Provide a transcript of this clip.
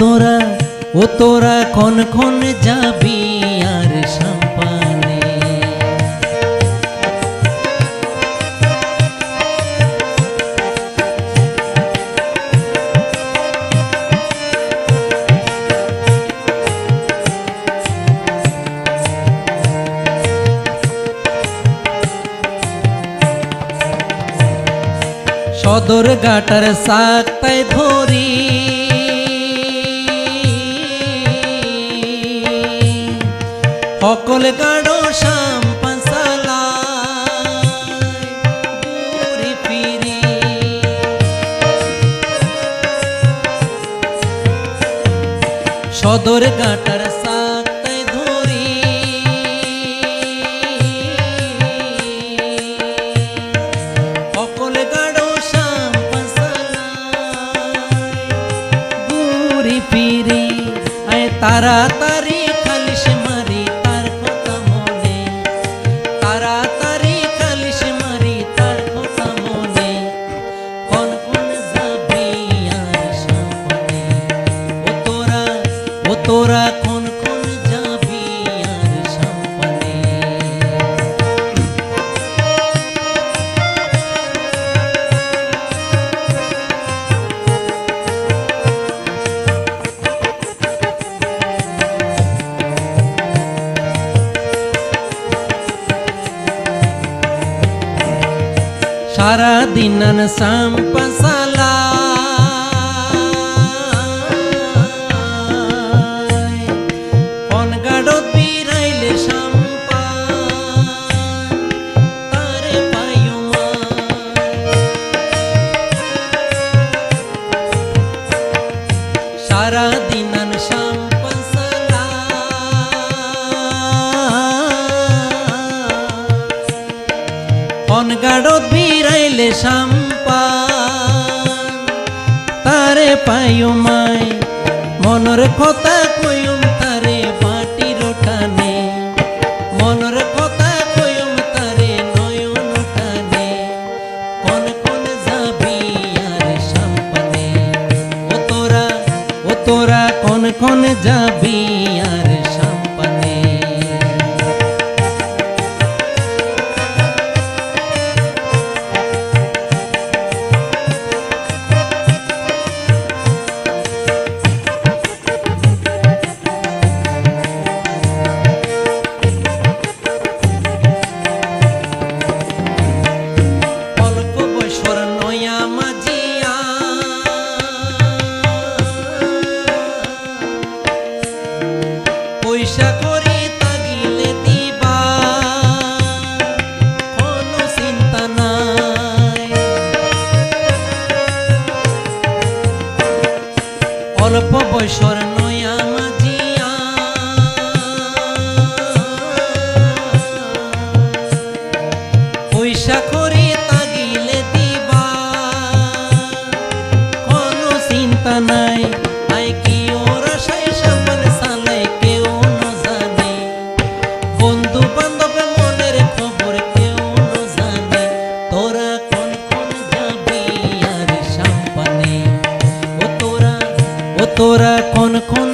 তোরা ও তোরা কোন কোন যাবি আর সাম্পানে। সদর গাটার সাকতায় ধরি। সকল গাড়ো শাম সদর গাটার সাকতায় ধরি। সকল গাড়ো শাম ঘুরি ফিরি। আয় তাড়াতাড়ি খালিস সারা দিন সাম পাসালা সাম্পান তারে পায়ুমাই মনের কথা কয়ুম তারে বাটির টানে। মনের কথা কয়ুম তারে নয়ন টানে। কোন কোন যাবি আর সাম্পানে? ও তোরা ও তোরা কোন কোন যাবি আর অল্প বয়সর নয়া মাঝিয়া পয়সা ও তোরা কোন কোন